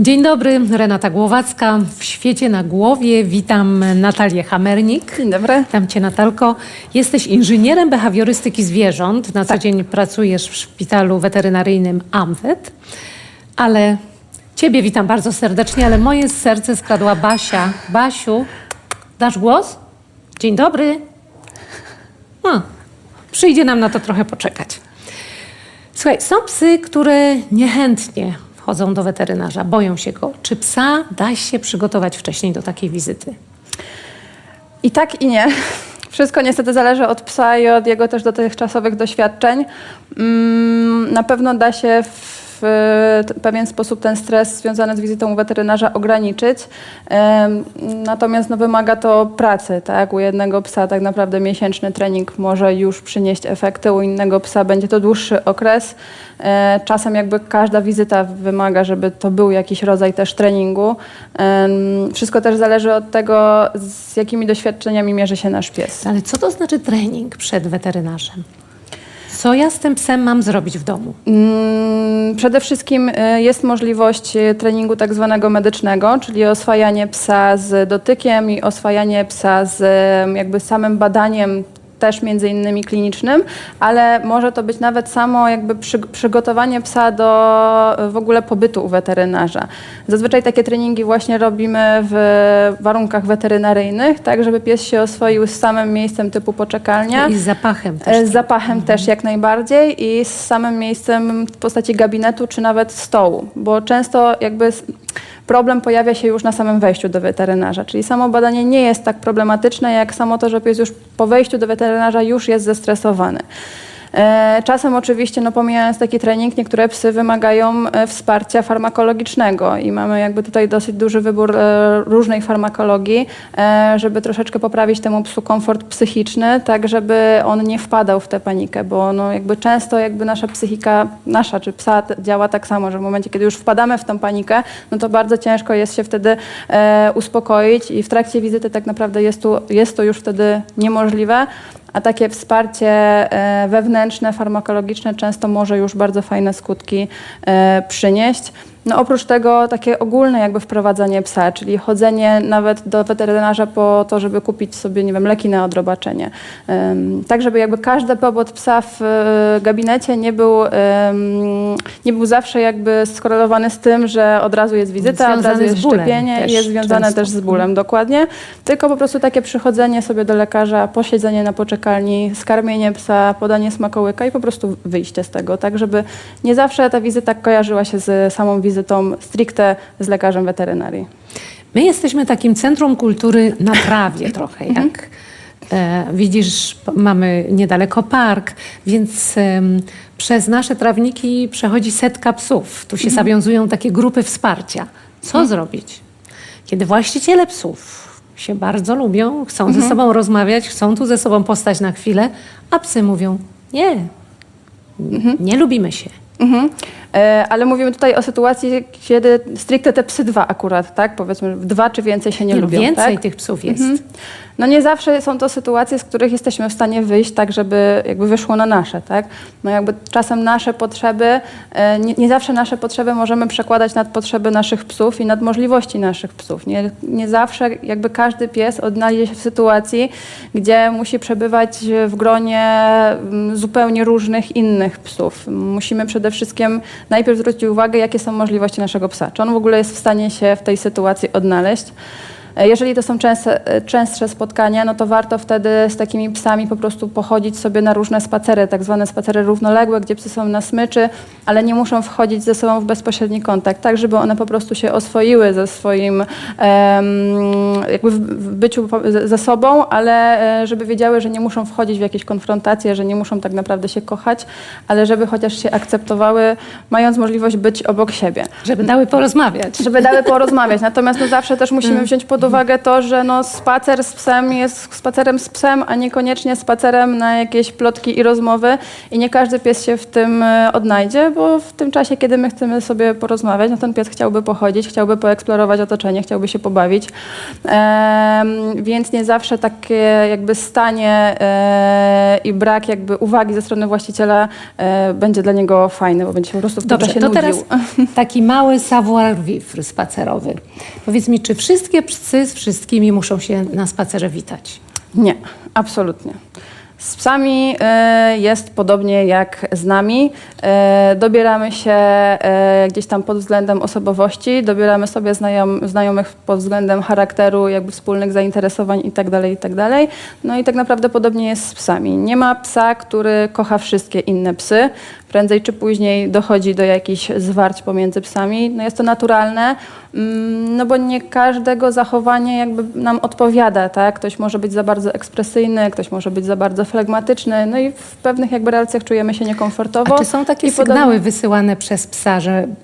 Dzień dobry, Renata Głowacka. W świecie na głowie witam Natalię Hamernik. Dzień dobry. Witam Cię Natalko. Jesteś inżynierem behawiorystyki zwierząt. Na co Tak. dzień pracujesz w szpitalu weterynaryjnym AMWET. Ale Ciebie witam bardzo serdecznie, ale moje serce skradła Basia. Basiu, dasz głos? Dzień dobry. A, przyjdzie nam na to trochę poczekać. Słuchaj, są psy, które niechętnie wchodzą do weterynarza, boją się go. Czy psa da się przygotować wcześniej do takiej wizyty? I tak i nie. Wszystko niestety zależy od psa i od jego też dotychczasowych doświadczeń. Mm, Na pewno da się t- pewien sposób ten stres związany z wizytą u weterynarza ograniczyć. Natomiast no, wymaga to pracy. Tak? U jednego psa tak naprawdę miesięczny trening może już przynieść efekty, u innego psa będzie to dłuższy okres. E, Czasem jakby każda wizyta wymaga, żeby to był jakiś rodzaj też treningu. Wszystko też zależy od tego, z jakimi doświadczeniami mierzy się nasz pies. Ale co to znaczy trening przed weterynarzem? Co ja z tym psem mam zrobić w domu? Mm, Przede wszystkim y, jest możliwość y, treningu tak zwanego medycznego, czyli oswajanie psa z dotykiem i oswajanie psa z y, jakby samym badaniem też między innymi klinicznym, ale może to być nawet samo jakby przy, przygotowanie psa do y, w ogóle pobytu u weterynarza. Zazwyczaj takie treningi właśnie robimy w warunkach weterynaryjnych, tak żeby pies się oswoił z samym miejscem typu poczekalnia. I z zapachem E, też. Z zapachem też jak najbardziej i z samym miejscem w postaci gabinetu czy nawet stołu, bo często jakby problem pojawia się już na samym wejściu do weterynarza, czyli samo badanie nie jest tak problematyczne jak samo to, że pies już po wejściu do weterynarza już jest zestresowany. E, Czasem oczywiście, no pomijając taki trening, niektóre psy wymagają e, wsparcia farmakologicznego i mamy jakby tutaj dosyć duży wybór e, różnej farmakologii, żeby troszeczkę poprawić temu psu komfort psychiczny, tak żeby on nie wpadał w tę panikę, bo no jakby często jakby nasza psychika, nasza czy psa działa tak samo, że w momencie, kiedy już wpadamy w tą panikę, no to bardzo ciężko jest się wtedy uspokoić i w trakcie wizyty tak naprawdę jest, tu, jest to już wtedy niemożliwe. A takie wsparcie e, wewnętrzne, farmakologiczne często może już bardzo fajne skutki e, przynieść. No oprócz tego takie ogólne jakby wprowadzanie psa, czyli chodzenie nawet do weterynarza po to, żeby kupić sobie, nie wiem, leki na odrobaczenie. Tak, żeby jakby każdy pobyt psa w e, gabinecie nie był, nie był zawsze jakby skorelowany z tym, że od razu jest wizyta, od Związany razu jest szczepienie i jest związane często. też z bólem, dokładnie. Tylko po prostu takie przychodzenie sobie do lekarza, posiedzenie na poczekalni, skarmienie psa, podanie smakołyka i po prostu wyjście z tego, tak żeby nie zawsze ta wizyta kojarzyła się z samą wizytą stricte z lekarzem weterynarii. My jesteśmy takim centrum kultury na trawie trochę, jak e, widzisz, mamy niedaleko park, więc przez nasze trawniki przechodzi setka psów. Tu się zawiązują takie grupy wsparcia. Co zrobić, kiedy właściciele psów się bardzo lubią, chcą ze sobą rozmawiać, chcą tu ze sobą postać na chwilę, a psy mówią nie, nie lubimy się. Mhm. E, Ale mówimy tutaj o sytuacji, kiedy stricte te psy dwa akurat, tak? Powiedzmy, dwa czy więcej się nie, Nie, lubią, więcej tak? tych psów jest. No nie zawsze są to sytuacje, z których jesteśmy w stanie wyjść tak, żeby jakby wyszło na nasze, tak? No jakby czasem nasze potrzeby, e, nie, nie zawsze nasze potrzeby możemy przekładać nad potrzeby naszych psów i nad możliwości naszych psów. Nie, nie zawsze jakby każdy pies odnajdzie się w sytuacji, gdzie musi przebywać w gronie mm, zupełnie różnych innych psów. Musimy przede wszystkim najpierw zwrócić uwagę, jakie są możliwości naszego psa. Czy on w ogóle jest w stanie się w tej sytuacji odnaleźć? E, Jeżeli to są częste, e, częstsze spotkania, no to warto wtedy z takimi psami po prostu pochodzić sobie na różne spacery, tak zwane spacery równoległe, gdzie psy są na smyczy, ale nie muszą wchodzić ze sobą w bezpośredni kontakt, tak żeby one po prostu się oswoiły ze swoim jakby w, byciu ze- sobą, ale e, żeby wiedziały, że nie muszą wchodzić w jakieś konfrontacje, że nie muszą tak naprawdę się kochać, ale żeby chociaż się akceptowały, mając możliwość być obok siebie Żeby dały porozmawiać. żeby dały porozmawiać. Natomiast no zawsze też musimy wziąć pod uwagę to, że no, spacer z psem jest spacerem z psem, a niekoniecznie spacerem na jakieś plotki i rozmowy. I nie każdy pies się w tym e, odnajdzie, bo w tym czasie, kiedy my chcemy sobie porozmawiać, no ten pies chciałby pochodzić, chciałby poeksplorować otoczenie, chciałby się pobawić. Em, więc nie zawsze takie jakby stanie e, i brak jakby uwagi ze strony właściciela e, będzie dla niego fajny, bo będzie się po prostu w tym Dobrze, czasie to nudził. teraz taki mały savoir-vivre spacerowy. Powiedz mi, czy wszystkie psy z wszystkimi muszą się na spacerze witać? Nie, absolutnie. Z psami e, jest podobnie jak z nami. E, dobieramy się e, gdzieś tam pod względem osobowości, dobieramy sobie znajom, znajomych pod względem charakteru, jakby wspólnych zainteresowań itd., itd. No i tak naprawdę podobnie jest z psami. Nie ma psa, który kocha wszystkie inne psy. Prędzej czy później dochodzi do jakichś zwarć pomiędzy psami. No jest to naturalne, mm, no bo nie każdego zachowanie jakby nam odpowiada, tak? Ktoś może być za bardzo ekspresyjny, ktoś może być za bardzo flegmatyczny, no i w pewnych jakby relacjach czujemy się niekomfortowo. A czy są takie sygnały wysyłane przez psa, że mm,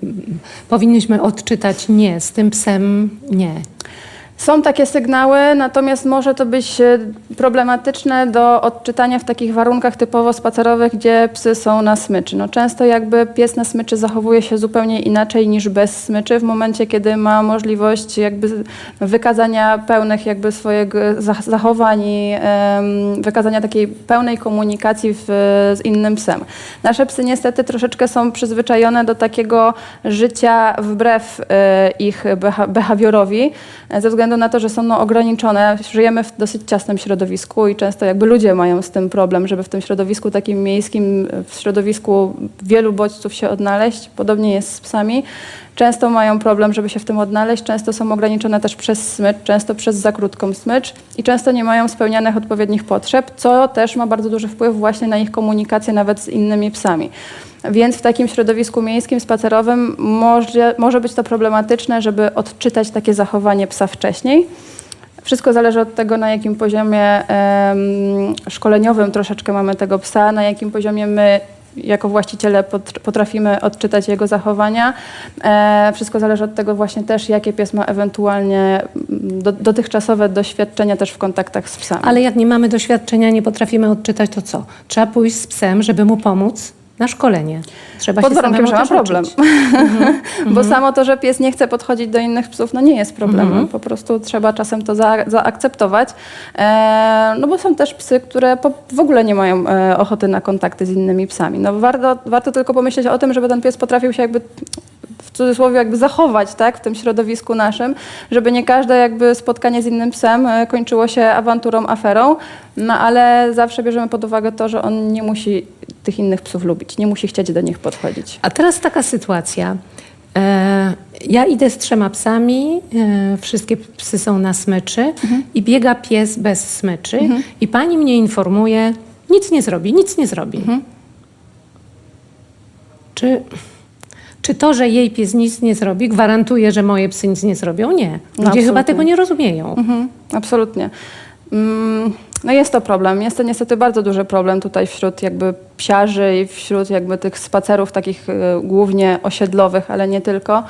powinniśmy odczytać nie, z tym psem nie? Są takie sygnały, natomiast może to być e, problematyczne do odczytania w takich warunkach typowo spacerowych, gdzie psy są na smyczy. No często jakby pies na smyczy zachowuje się zupełnie inaczej niż bez smyczy w momencie, kiedy ma możliwość jakby wykazania pełnych jakby zach- zachowań i wykazania takiej pełnej komunikacji w, z innym psem. Nasze psy niestety troszeczkę są przyzwyczajone do takiego życia wbrew e, ich beha- behawiorowi, e, ze względu na to, że są no, ograniczone. Żyjemy w dosyć ciasnym środowisku i często jakby ludzie mają z tym problem, żeby w tym środowisku takim miejskim, w środowisku wielu bodźców się odnaleźć. Podobnie jest z psami. Często mają problem, żeby się w tym odnaleźć, często są ograniczone też przez smycz, często przez za krótką smycz i często nie mają spełnianych odpowiednich potrzeb, co też ma bardzo duży wpływ właśnie na ich komunikację nawet z innymi psami. Więc w takim środowisku miejskim, spacerowym może, może być to problematyczne, żeby odczytać takie zachowanie psa wcześniej. Wszystko zależy od tego, na jakim poziomie szkoleniowym troszeczkę mamy tego psa, na jakim poziomie my jako właściciele pot- potrafimy odczytać jego zachowania. E, wszystko zależy od tego właśnie też, jakie pies ma ewentualnie mm, do, dotychczasowe doświadczenia też w kontaktach z psami. Ale jak nie mamy doświadczenia, nie potrafimy odczytać, to co? Trzeba pójść z psem, żeby mu pomóc na szkolenie. Trzeba Pod się warunkiem, że ma problem. uczyć. Bo samo to, że pies nie chce podchodzić do innych psów, no nie jest problemem. Mhm. Po prostu trzeba czasem to za, zaakceptować. E, no bo są też psy, które po, w ogóle nie mają e, ochoty na kontakty z innymi psami. No warto, warto tylko pomyśleć o tym, żeby ten pies potrafił się jakby w cudzysłowie jakby zachować tak, w tym środowisku naszym, żeby nie każde jakby spotkanie z innym psem e, kończyło się awanturą, aferą, no ale zawsze bierzemy pod uwagę to, że on nie musi tych innych psów lubić, nie musi chcieć do nich podchodzić. A teraz taka sytuacja. E, ja idę z trzema psami, e, wszystkie psy są na smyczy i biega pies bez smyczy i pani mnie informuje, nic nie zrobi, nic nie zrobi. Czy, czy to, że jej pies nic nie zrobi, gwarantuje, że moje psy nic nie zrobią? Nie. Ludzie chyba absolutnie. tego nie rozumieją. Mhm, absolutnie. Mm, No jest to problem. Jest to niestety bardzo duży problem tutaj wśród jakby psiarzy i wśród jakby tych spacerów takich e, głównie osiedlowych, ale nie tylko,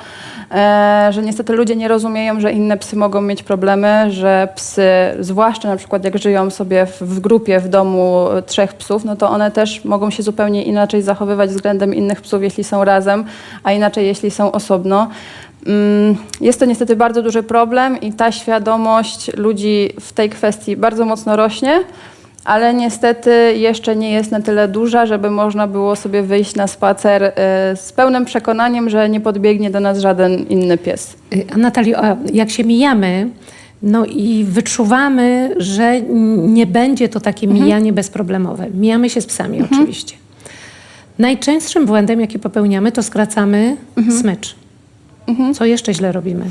e, że niestety ludzie nie rozumieją, że inne psy mogą mieć problemy, że psy, zwłaszcza na przykład jak żyją sobie w, w grupie w domu e, trzech psów, no to one też mogą się zupełnie inaczej zachowywać względem innych psów, jeśli są razem, a inaczej jeśli są osobno. Mm, Jest to niestety bardzo duży problem i ta świadomość ludzi w tej kwestii bardzo mocno rośnie, ale niestety jeszcze nie jest na tyle duża, żeby można było sobie wyjść na spacer e, z pełnym przekonaniem, że nie podbiegnie do nas żaden inny pies. Y, A Natalio, jak się mijamy, no i wyczuwamy, że nie będzie to takie mijanie bezproblemowe. Mijamy się z psami oczywiście. Najczęstszym błędem, jaki popełniamy, to skracamy smycz. Co jeszcze źle robimy?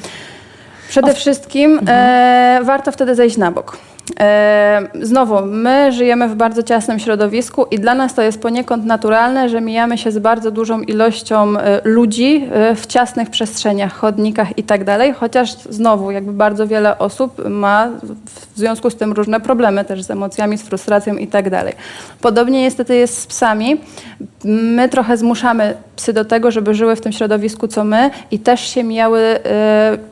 Przede wszystkim e, warto wtedy zejść na bok. E, znowu, my żyjemy w bardzo ciasnym środowisku i dla nas to jest poniekąd naturalne, że mijamy się z bardzo dużą ilością e, ludzi e, w ciasnych przestrzeniach, chodnikach i tak chociaż znowu jakby bardzo wiele osób ma w związku z tym różne problemy też z emocjami, z frustracją i tak. Podobnie niestety jest z psami. My trochę zmuszamy psy do tego, żeby żyły w tym środowisku co my i też się mijały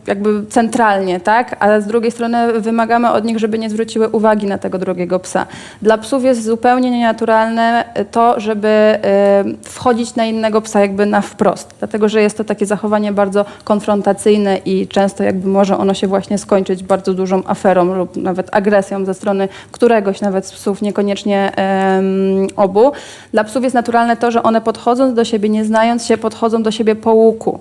jakby centralnie, tak? Ale z drugiej strony wymagamy od nich, żeby nie zwróciły uwagi na tego drugiego psa. Dla psów jest zupełnie nienaturalne to, żeby e, wchodzić na innego psa jakby na wprost, dlatego że jest to takie zachowanie bardzo konfrontacyjne i często jakby może ono się właśnie skończyć bardzo dużą aferą lub nawet agresją ze strony któregoś nawet z psów, niekoniecznie obu. Dla psów jest naturalne to, że one podchodząc do siebie, nie znając się, podchodzą do siebie po łuku.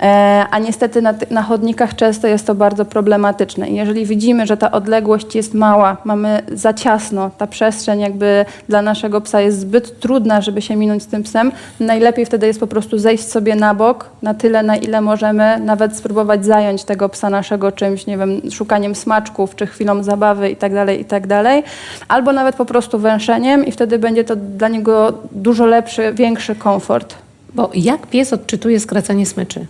E, a niestety na, na chodnikach często jest to bardzo problematyczne. I jeżeli widzimy, że ta odległość jest mała, mamy za ciasno, ta przestrzeń jakby dla naszego psa jest zbyt trudna, żeby się minąć z tym psem, najlepiej wtedy jest po prostu zejść sobie na bok, na tyle, na ile możemy, nawet spróbować zająć tego psa naszego czymś, nie wiem, szukaniem smaczków, czy chwilą zabawy i tak dalej, i tak. Albo nawet po prostu węszeniem i wtedy będzie to dla niego dużo lepszy, większy komfort. Bo jak pies odczytuje skracanie smyczy?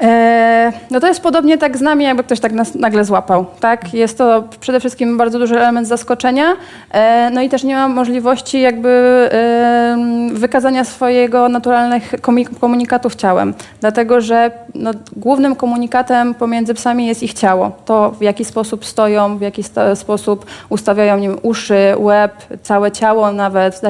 E, no to jest podobnie tak z nami, jakby ktoś tak nas nagle złapał, tak? Jest to przede wszystkim bardzo duży element zaskoczenia, e, no i też nie ma możliwości jakby wykazania swojego naturalnych komunikatów ciałem, dlatego że no, głównym komunikatem pomiędzy psami jest ich ciało, to w jaki sposób stoją, w jaki sposób ustawiają wiem, uszy, łeb, całe ciało nawet, w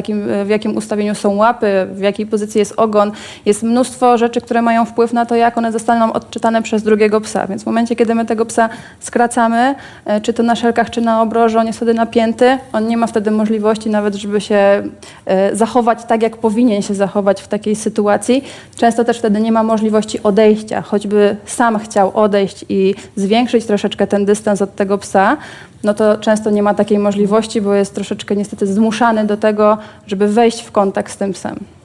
w jakim ustawieniu są łapy, w jakiej pozycji jest ogon. Jest mnóstwo rzeczy, które mają wpływ na to, jak one zostaną odczytane przez drugiego psa. Więc w momencie, kiedy my tego psa skracamy, e, czy to na szelkach, czy na obroży, on jest wtedy napięty, on nie ma wtedy możliwości nawet, żeby się e, zachować tak, jak powinien się zachować w takiej sytuacji. Często też wtedy nie ma możliwości odejścia, choćby sam chciał odejść i zwiększyć troszeczkę ten dystans od tego psa, no to często nie ma takiej możliwości, bo jest troszeczkę niestety zmuszany do tego, żeby wejść w kontakt z tym psem.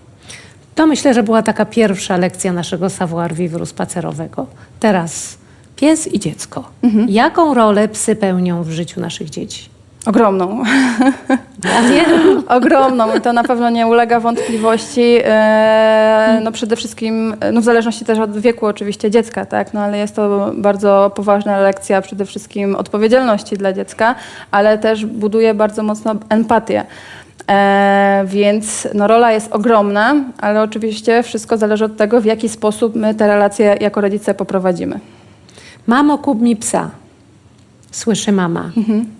To myślę, że była taka pierwsza lekcja naszego savoir vivre spacerowego. Teraz pies i dziecko. Jaką rolę psy pełnią w życiu naszych dzieci? Ogromną. Ja wiem. Ogromną i to na pewno nie ulega wątpliwości. E, no przede wszystkim, no w zależności też od wieku oczywiście dziecka, tak, no ale jest to bardzo poważna lekcja przede wszystkim odpowiedzialności dla dziecka, ale też buduje bardzo mocno empatię. E, więc no, rola jest ogromna, ale oczywiście wszystko zależy od tego, w jaki sposób my te relacje jako rodzice poprowadzimy. Mamo, kup mi psa. Słyszy mama.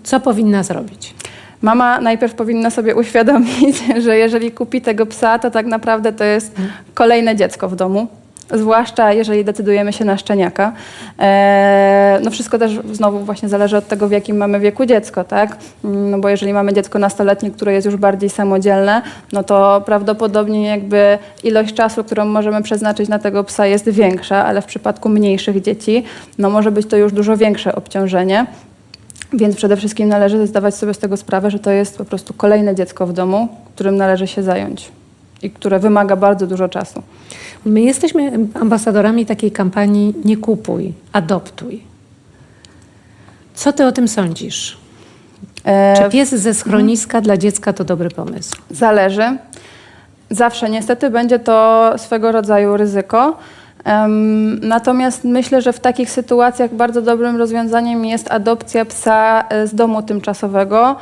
Co powinna zrobić? Mama najpierw powinna sobie uświadomić, że jeżeli kupi tego psa, to tak naprawdę to jest kolejne dziecko w domu. Zwłaszcza jeżeli decydujemy się na szczeniaka. E, no wszystko też znowu właśnie zależy od tego, w jakim mamy wieku dziecko, tak? Mm, No bo jeżeli mamy dziecko nastoletnie, które jest już bardziej samodzielne, no to prawdopodobnie jakby ilość czasu, którą możemy przeznaczyć na tego psa jest większa, ale w przypadku mniejszych dzieci, no może być to już dużo większe obciążenie. Więc przede wszystkim należy zdawać sobie z tego sprawę, że to jest po prostu kolejne dziecko w domu, którym należy się zająć i które wymaga bardzo dużo czasu. My jesteśmy ambasadorami takiej kampanii Nie kupuj, adoptuj. Co ty o tym sądzisz? E, Czy pies ze schroniska dla dziecka to dobry pomysł? Zależy. Zawsze niestety będzie to swego rodzaju ryzyko. Natomiast myślę, że w takich sytuacjach bardzo dobrym rozwiązaniem jest adopcja psa e, z domu tymczasowego.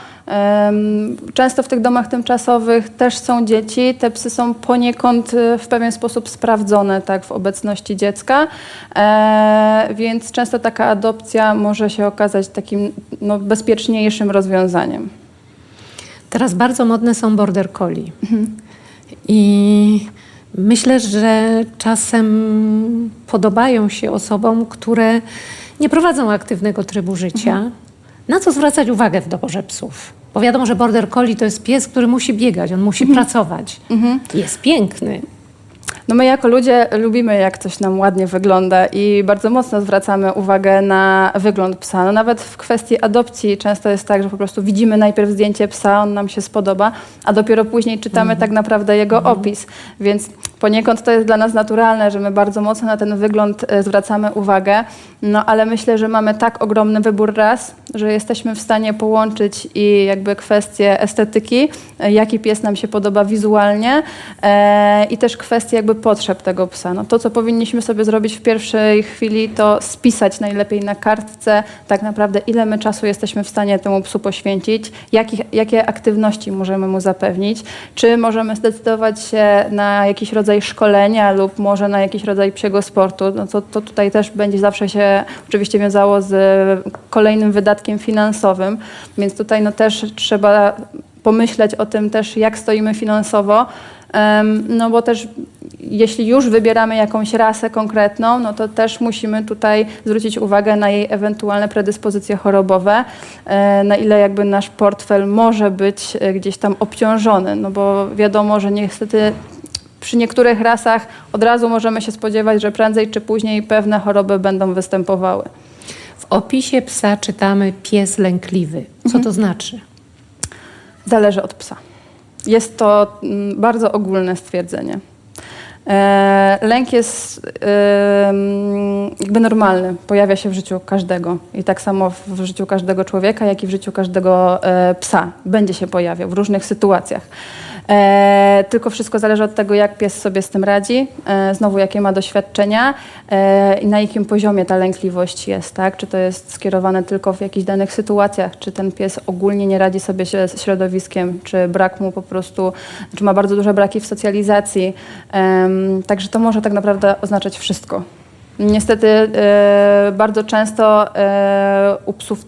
Często w tych domach tymczasowych też są dzieci. Te psy są poniekąd e, w pewien sposób sprawdzone tak, w obecności dziecka, e, więc często taka adopcja może się okazać takim no, bezpieczniejszym rozwiązaniem. Teraz bardzo modne są border collie. I myślę, że czasem podobają się osobom, które nie prowadzą aktywnego trybu życia. Na co zwracać uwagę w doborze psów? Bo wiadomo, że border collie to jest pies, który musi biegać, on musi pracować. Jest piękny. No my jako ludzie lubimy, jak coś nam ładnie wygląda i bardzo mocno zwracamy uwagę na wygląd psa. No nawet w kwestii adopcji często jest tak, że po prostu widzimy najpierw zdjęcie psa, on nam się spodoba, a dopiero później czytamy tak naprawdę jego opis. Więc Poniekąd to jest dla nas naturalne, że my bardzo mocno na ten wygląd e, zwracamy uwagę, no ale myślę, że mamy tak ogromny wybór ras, że jesteśmy w stanie połączyć i jakby kwestie estetyki, e, jaki pies nam się podoba wizualnie e, i też kwestie jakby potrzeb tego psa. No to, co powinniśmy sobie zrobić w pierwszej chwili, to spisać najlepiej na kartce tak naprawdę, ile my czasu jesteśmy w stanie temu psu poświęcić, jakie aktywności możemy mu zapewnić, czy możemy zdecydować się na jakiś rodzaj szkolenia lub może na jakiś rodzaj psiego sportu. No to, to tutaj też będzie zawsze się oczywiście wiązało z kolejnym wydatkiem finansowym, więc tutaj no też trzeba pomyśleć o tym też, jak stoimy finansowo, no bo też jeśli już wybieramy jakąś rasę konkretną, no to też musimy tutaj zwrócić uwagę na jej ewentualne predyspozycje chorobowe, e, na ile jakby nasz portfel może być e, gdzieś tam obciążony, no bo wiadomo, że niestety przy niektórych rasach od razu możemy się spodziewać, że prędzej czy później pewne choroby będą występowały. W opisie psa czytamy pies lękliwy. Co to znaczy? Zależy od psa. Jest to mm, bardzo ogólne stwierdzenie. E, Lęk jest jakby normalny, pojawia się w życiu każdego i tak samo w- w życiu każdego człowieka, jak i w życiu każdego e, psa będzie się pojawiał w różnych sytuacjach. E, tylko wszystko zależy od tego, jak pies sobie z tym radzi, e, znowu jakie ma doświadczenia e, i na jakim poziomie ta lękliwość jest, tak? Czy to jest skierowane tylko w jakichś danych sytuacjach, czy ten pies ogólnie nie radzi sobie z środowiskiem, czy brak mu po prostu, czy ma bardzo duże braki w socjalizacji. Także to może tak naprawdę oznaczać wszystko. Niestety e, bardzo często e, u psów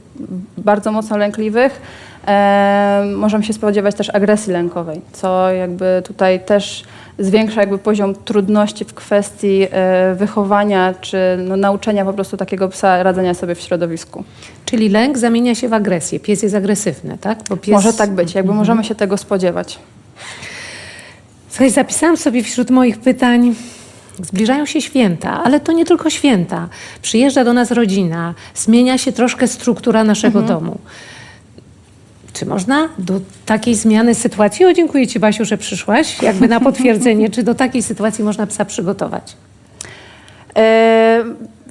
bardzo mocno lękliwych e, możemy się spodziewać też agresji lękowej, co jakby tutaj też zwiększa jakby poziom trudności w kwestii e, wychowania czy no, nauczenia po prostu takiego psa radzenia sobie w środowisku. Czyli lęk zamienia się w agresję. Pies jest agresywny, tak? Pies... Może tak być, jakby możemy się tego spodziewać. Słuchaj, zapisałam sobie wśród moich pytań. Zbliżają się święta, ale to nie tylko święta. Przyjeżdża do nas rodzina, zmienia się troszkę struktura naszego domu. Czy można do takiej zmiany sytuacji? O, dziękuję Ci, Basiu, że przyszłaś. Jakby na potwierdzenie, czy do takiej sytuacji można psa przygotować? E,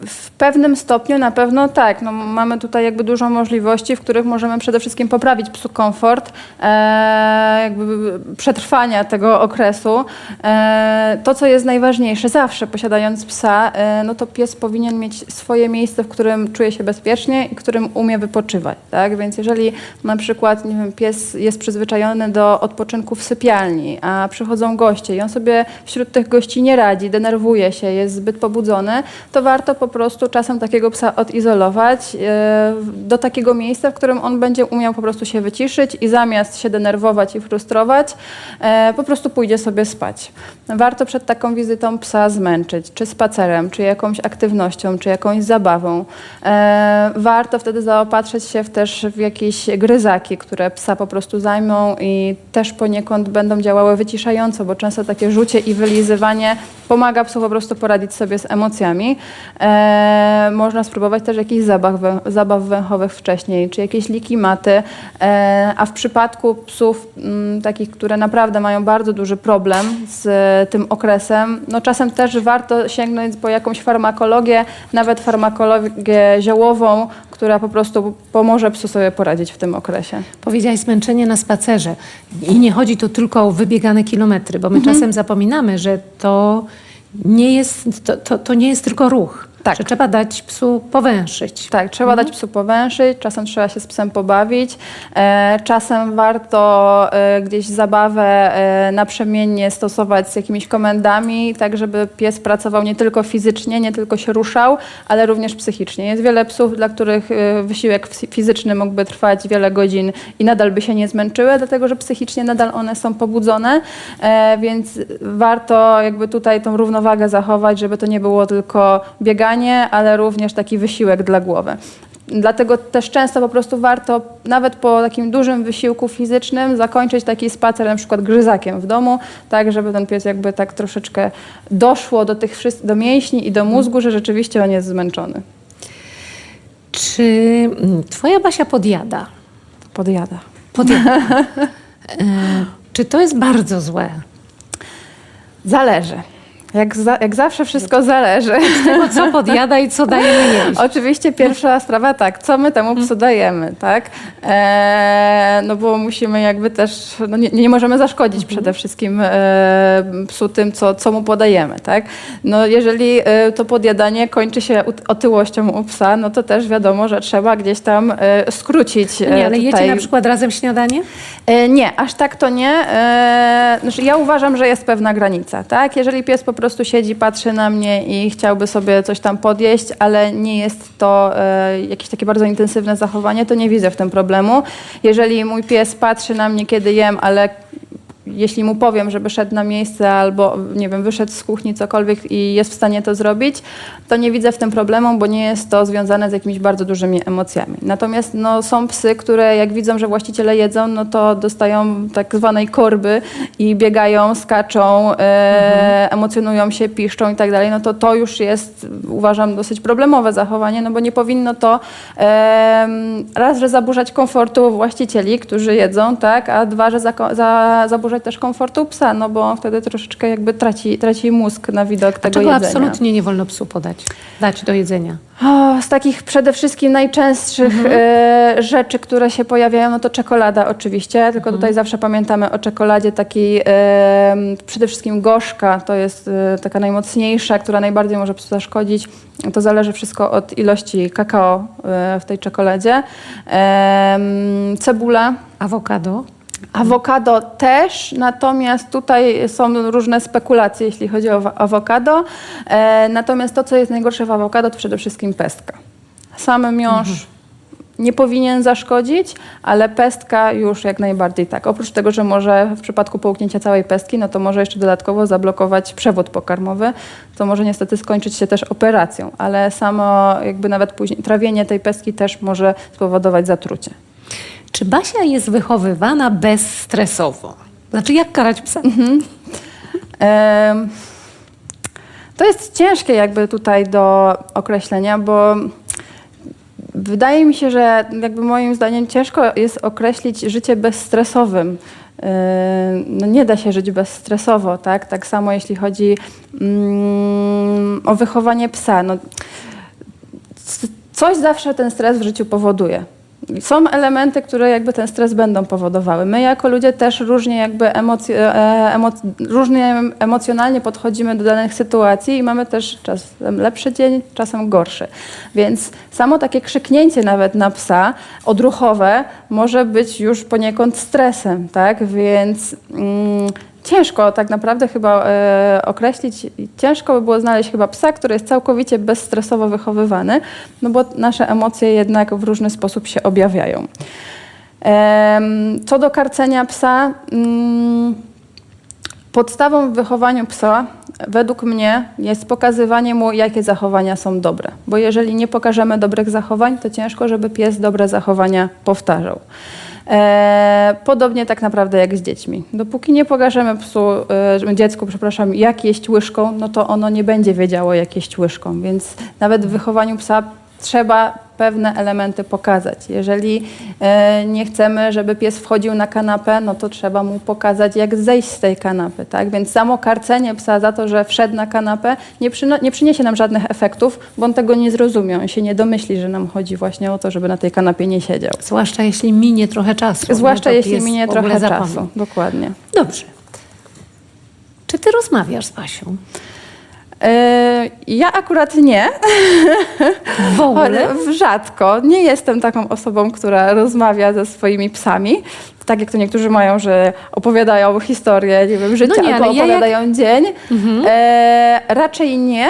W pewnym stopniu na pewno tak. No, mamy tutaj jakby dużo możliwości, w których możemy przede wszystkim poprawić psu komfort, e, jakby przetrwania tego okresu. E, to, co jest najważniejsze, zawsze posiadając psa, e, no to pies powinien mieć swoje miejsce, w którym czuje się bezpiecznie i którym umie wypoczywać. Tak? Więc jeżeli na przykład nie wiem, pies jest przyzwyczajony do odpoczynku w sypialni, a przychodzą goście i on sobie wśród tych gości nie radzi, denerwuje się, jest zbyt pobudzony, to warto po prostu czasem takiego psa odizolować e, do takiego miejsca, w którym on będzie umiał po prostu się wyciszyć i zamiast się denerwować i frustrować, e, po prostu pójdzie sobie spać. Warto przed taką wizytą psa zmęczyć, czy spacerem, czy jakąś aktywnością, czy jakąś zabawą. E, Warto wtedy zaopatrzyć się w też w jakieś gryzaki, które psa po prostu zajmą i też poniekąd będą działały wyciszająco, bo często takie rzucie i wylizywanie pomaga psu po prostu poradzić sobie z emocjami. E, można spróbować też jakichś zabaw, zabaw węchowych wcześniej, czy jakieś liki maty, e, a w przypadku psów m, takich, które naprawdę mają bardzo duży problem z e, tym okresem, no czasem też warto sięgnąć po jakąś farmakologię, nawet farmakologię ziołową, która po prostu pomoże psu sobie poradzić w tym okresie. Powiedziałaś zmęczenie na spacerze. I nie chodzi tu tylko o wybiegane kilometry, bo my Mhm. czasem zapominamy, że to nie jest, to, to, to nie jest tylko ruch. Tak. Że trzeba dać psu powęszyć. Tak, trzeba dać psu powęszyć, czasem trzeba się z psem pobawić, e, czasem warto e, gdzieś zabawę e, naprzemiennie stosować z jakimiś komendami, tak żeby pies pracował nie tylko fizycznie, nie tylko się ruszał, ale również psychicznie. Jest wiele psów, dla których e, wysiłek fizyczny mógłby trwać wiele godzin i nadal by się nie zmęczyły, dlatego że psychicznie nadal one są pobudzone, e, więc warto jakby tutaj tą równowagę zachować, żeby to nie było tylko bieganie, ale również taki wysiłek dla głowy. Dlatego też często po prostu warto, nawet po takim dużym wysiłku fizycznym, zakończyć taki spacer na przykład gryzakiem w domu, tak żeby ten pies jakby tak troszeczkę doszło do tych wszystkich, do mięśni i do mózgu, że rzeczywiście on jest zmęczony. Czy mm, twoja Basia podjada? Podjada. Podjada. e, czy to jest bardzo złe? Zależy. Jak, za, jak zawsze wszystko zależy. Tego, co podjada i co dajemy jeść. Oczywiście pierwsza sprawa tak, co my temu psu dajemy, tak? E, no bo musimy jakby też, no nie, nie możemy zaszkodzić przede wszystkim e, psu tym, co, co mu podajemy, tak? No jeżeli e, to podjadanie kończy się otyłością u psa, no to też wiadomo, że trzeba gdzieś tam e, skrócić. e, Nie, ale jecie tutaj- na przykład razem śniadanie? E, Nie, aż tak to nie. E, znaczy ja uważam, że jest pewna granica, tak? Jeżeli pies po prostu siedzi, patrzy na mnie i chciałby sobie coś tam podjeść, ale nie jest to e, jakieś takie bardzo intensywne zachowanie, to nie widzę w tym problemu. Jeżeli mój pies patrzy na mnie, kiedy jem, ale jeśli mu powiem, żeby szedł na miejsce albo, nie wiem, wyszedł z kuchni, cokolwiek i jest w stanie to zrobić, to nie widzę w tym problemu, bo nie jest to związane z jakimiś bardzo dużymi emocjami. Natomiast no, są psy, które jak widzą, że właściciele jedzą, no to dostają tak zwanej korby i biegają, skaczą, e, emocjonują się, piszczą i tak dalej, no to to już jest, uważam, dosyć problemowe zachowanie, no bo nie powinno to em, raz, że zaburzać komfortu właścicieli, którzy jedzą, tak, a dwa, że zako- za, zaburzać też komfortu psa, no bo on wtedy troszeczkę jakby traci, traci mózg na widok tego czego jedzenia. absolutnie nie wolno psu podać? Dać do jedzenia. O, z takich przede wszystkim najczęstszych e, rzeczy, które się pojawiają, no to czekolada oczywiście, tylko tutaj zawsze pamiętamy o czekoladzie takiej e, przede wszystkim gorzka, to jest e, taka najmocniejsza, która najbardziej może psu zaszkodzić. To zależy wszystko od ilości kakao e, w tej czekoladzie. Cebula. Awokado. Awokado też, natomiast tutaj są różne spekulacje, jeśli chodzi o awokado. E, natomiast to, co jest najgorsze w awokado, to przede wszystkim pestka. Sam miąższ nie powinien zaszkodzić, ale pestka już jak najbardziej tak. Oprócz tego, że może w przypadku połknięcia całej pestki, no to może jeszcze dodatkowo zablokować przewód pokarmowy, to może niestety skończyć się też operacją, ale samo jakby nawet później trawienie tej pestki też może spowodować zatrucie. Czy Basia jest wychowywana bezstresowo? Znaczy, jak karać psa? Em, To jest ciężkie jakby tutaj do określenia, bo wydaje mi się, że jakby moim zdaniem ciężko jest określić życie bezstresowym. No nie da się żyć bezstresowo, tak? Tak samo jeśli chodzi mm, o wychowanie psa. No, coś zawsze ten stres w życiu powoduje. Są elementy, które jakby ten stres będą powodowały. My jako ludzie też różnie jakby emoc- e, emoc- różnie emocjonalnie podchodzimy do danych sytuacji i mamy też czasem lepszy dzień, czasem gorszy. Więc samo takie krzyknięcie nawet na psa odruchowe może być już poniekąd stresem, tak? Więc mm, Ciężko tak naprawdę chyba e, określić, ciężko by było znaleźć chyba psa, który jest całkowicie bezstresowo wychowywany, no bo nasze emocje jednak w różny sposób się objawiają. Co do karcenia psa, mm, podstawą w wychowaniu psa według mnie jest pokazywanie mu, jakie zachowania są dobre. Bo jeżeli nie pokażemy dobrych zachowań, to ciężko, żeby pies dobre zachowania powtarzał. E, podobnie tak naprawdę jak z dziećmi. Dopóki nie pokażemy psu, e, dziecku, przepraszam, jak jeść łyżką, no to ono nie będzie wiedziało, jak jeść łyżką. Więc nawet w wychowaniu psa trzeba pewne elementy pokazać. Jeżeli e, nie chcemy, żeby pies wchodził na kanapę, no to trzeba mu pokazać, jak zejść z tej kanapy. Tak? Więc samo karcenie psa za to, że wszedł na kanapę, nie, nie przyniesie nam żadnych efektów, bo on tego nie zrozumie. On się nie domyśli, że nam chodzi właśnie o to, żeby na tej kanapie nie siedział. Zwłaszcza jeśli minie trochę czasu. Zwłaszcza jeśli minie trochę czasu. Dokładnie. Dobrze. Czy ty rozmawiasz z Basią? E, ja akurat nie, W ogóle? rzadko. Nie jestem taką osobą, która rozmawia ze swoimi psami. Tak jak to niektórzy mają, że opowiadają historię, nie wiem, życia No nie, albo ja jak- opowiadają dzień. E, raczej nie,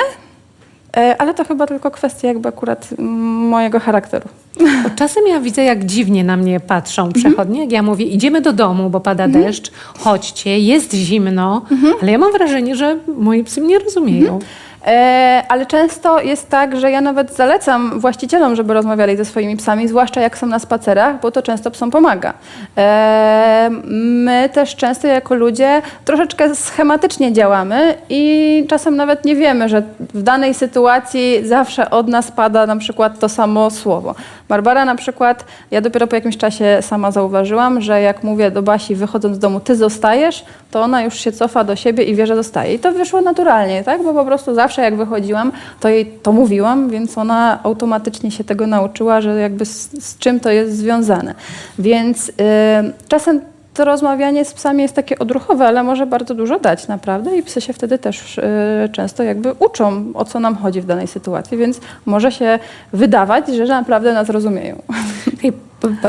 e, ale to chyba tylko kwestia jakby akurat mm, mojego charakteru. Bo czasem ja widzę, jak dziwnie na mnie patrzą przechodnie, jak ja mówię, idziemy do domu, bo pada deszcz, chodźcie, jest zimno, ale ja mam wrażenie, że moi psy mnie rozumieją. E, ale często jest tak, że ja nawet zalecam właścicielom, żeby rozmawiali ze swoimi psami, zwłaszcza jak są na spacerach, bo to często psom pomaga. E, my też często jako ludzie troszeczkę schematycznie działamy i czasem nawet nie wiemy, że w danej sytuacji zawsze od nas pada na przykład to samo słowo. Barbara na przykład, ja dopiero po jakimś czasie sama zauważyłam, że jak mówię do Basi wychodząc z domu, ty zostajesz, to ona już się cofa do siebie i wie, że zostaje. I to wyszło naturalnie, tak? Bo po prostu zawsze jak wychodziłam, to jej to mówiłam, więc ona automatycznie się tego nauczyła, że jakby z, z czym to jest związane. Więc y, czasem to rozmawianie z psami jest takie odruchowe, ale może bardzo dużo dać naprawdę i psy się wtedy też y, często jakby uczą, o co nam chodzi w danej sytuacji, więc może się wydawać, że naprawdę nas rozumieją.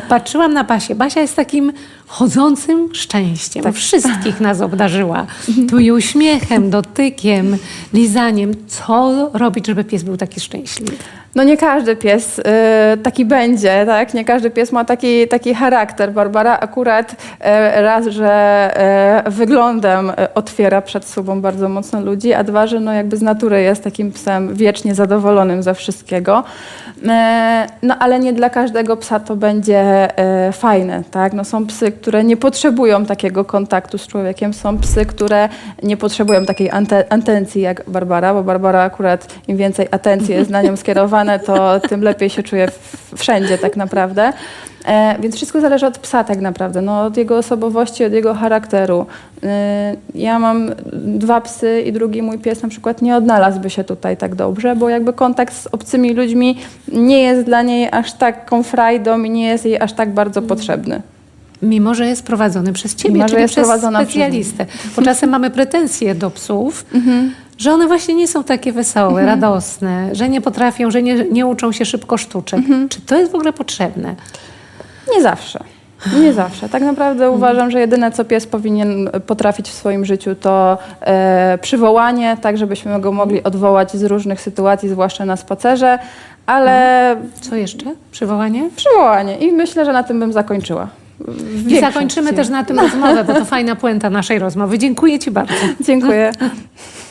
Patrzyłam na Basię. Basia jest takim chodzącym szczęściem. Tak. Wszystkich nas obdarzyła. Tu i uśmiechem, dotykiem, lizaniem. Co robić, żeby pies był taki szczęśliwy? No nie każdy pies y, taki będzie, tak? Nie każdy pies ma taki, taki charakter. Barbara akurat y, raz, że y, wyglądem otwiera przed sobą bardzo mocno ludzi, a dwa, że no jakby z natury jest takim psem wiecznie zadowolonym ze wszystkiego. No ale nie dla każdego psa to będzie fajne, tak? No są psy, które nie potrzebują takiego kontaktu z człowiekiem, są psy, które nie potrzebują takiej ante- atencji jak Barbara, bo Barbara akurat im więcej atencji jest na nią to tym lepiej się czuje w- wszędzie tak naprawdę. E, więc wszystko zależy od psa tak naprawdę, no, od jego osobowości, od jego charakteru. E, ja mam dwa psy i drugi mój pies na przykład nie odnalazłby się tutaj tak dobrze, bo jakby kontakt z obcymi ludźmi nie jest dla niej aż taką frajdą i nie jest jej aż tak bardzo potrzebny. Mimo, że jest prowadzony przez ciebie, Mimo, czyli jest przez prowadzona przez specjalistę. Bo czasem mamy pretensje do psów, Mhm. Że one właśnie nie są takie wesołe, radosne, że nie potrafią, że nie, nie uczą się szybko sztuczek. Mhm. Czy to jest w ogóle potrzebne? Nie zawsze. Nie zawsze. Tak naprawdę uważam, że jedyne, co pies powinien potrafić w swoim życiu, to e, przywołanie, tak żebyśmy go mogli odwołać z różnych sytuacji, zwłaszcza na spacerze, ale Co jeszcze? Przywołanie? przywołanie. I myślę, że na tym bym zakończyła. I zakończymy też na tym rozmowę, bo to fajna puenta naszej rozmowy. Dziękuję Ci bardzo. Dziękuję.